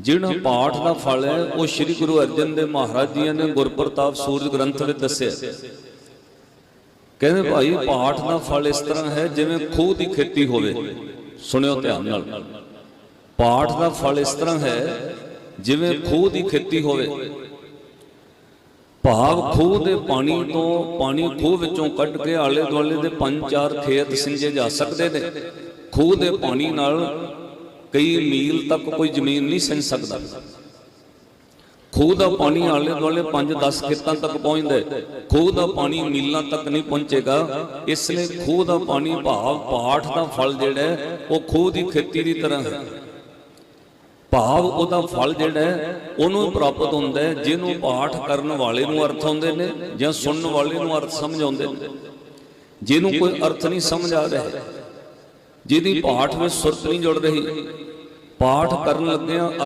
ਜਿਹੜਾ ਪਾਠ ਦਾ ਫਲ ਹੈ, ਉਹ ਸ੍ਰੀ ਗੁਰੂ ਅਰਜਨ ਦੇਵ ਮਹਾਰਾਜ ਜੀ ਨੇ ਗੁਰਪ੍ਰਤਾਪ ਸੂਰਜ ਗ੍ਰੰਥ ਵਿੱਚ ਦੱਸਿਆ। ਕਹਿੰਦੇ ਭਾਈ, ਪਾਠ ਦਾ ਫਲ ਇਸ ਤਰ੍ਹਾਂ ਹੈ, ਜਿਵੇਂ ਖੂਹ ਦੀ ਖੇਤੀ ਹੋਵੇ। ਸੁਣਿਓ ਧਿਆਨ ਨਾਲ। ਪਾਠ ਦਾ ਫਲ ਇਸ ਤਰ੍ਹਾਂ ਹੈ, ਜਿਵੇਂ ਖੂਹ ਦੀ ਖੇਤੀ ਹੋਵੇ। ਭਾਵ ਖੂਹ ਦੇ ਪਾਣੀ ਤੋਂ ਪਾਣੀ ਖੂਹ ਵਿੱਚੋਂ ਕੱਢ ਕੇ ਆਲੇ ਦੁਆਲੇ ਦੇ ਪੰਜ ਚਾਰ ਖੇਤ ਸਿੰਜੇ ਜਾ ਸਕਦੇ ਨੇ। ਖੂਹ ਦੇ ਪਾਣੀ ਨਾਲ ਕਈ ਮੀਲ ਤੱਕ ਕੋਈ ਜ਼ਮੀਨ ਨਹੀਂ ਸਿੰਜ ਸਕਦਾ। ਖੂਹ ਦਾ ਪਾਣੀ ਆਲੇ ਦੁਆਲੇ 5-10 ਖੇਤਾਂ ਤੱਕ ਪਹੁੰਚਦਾ ਖੂਹ ਦਾ ਪਾਣੀ ਮੀਲਾਂ ਤੱਕ ਨਹੀਂ ਪਹੁੰਚੇਗਾ। ਇਸ ਲਈ ਖੂਹ ਦਾ ਪਾਣੀ ਭਾਵ ਪਾਠ ਦਾ ਫਲ ਜਿਹੜਾ ਉਹ ਖੂਹ ਦੀ ਖੇਤੀ ਦੀ ਤਰ੍ਹਾਂ ਹੈ। ਭਾਵ ਉਹਦਾ ਫਲ ਜਿਹੜਾ ਉਹਨੂੰ ਪ੍ਰਾਪਤ ਹੁੰਦਾ ਹੈ, ਜਿਹਨੂੰ ਪਾਠ ਕਰਨ ਵਾਲੇ ਨੂੰ ਅਰਥ ਆਉਂਦੇ ਨੇ ਜਾਂ ਸੁਣਨ ਵਾਲੇ ਨੂੰ ਅਰਥ ਸਮਝ ਆਉਂਦੇ ਨੇ। ਜਿਹਨੂੰ ਕੋਈ ਅਰਥ ਨਹੀਂ ਸਮਝ ਆ ਰਿਹਾ। ਜਿਹਦੀ ਪਾਠ ਵਿੱਚ ਸੁਰਤ ਨਹੀਂ ਜੁੜ ਰਹੀ। ਪਾਠ ਕਰਨ ਲੱਗਿਆਂ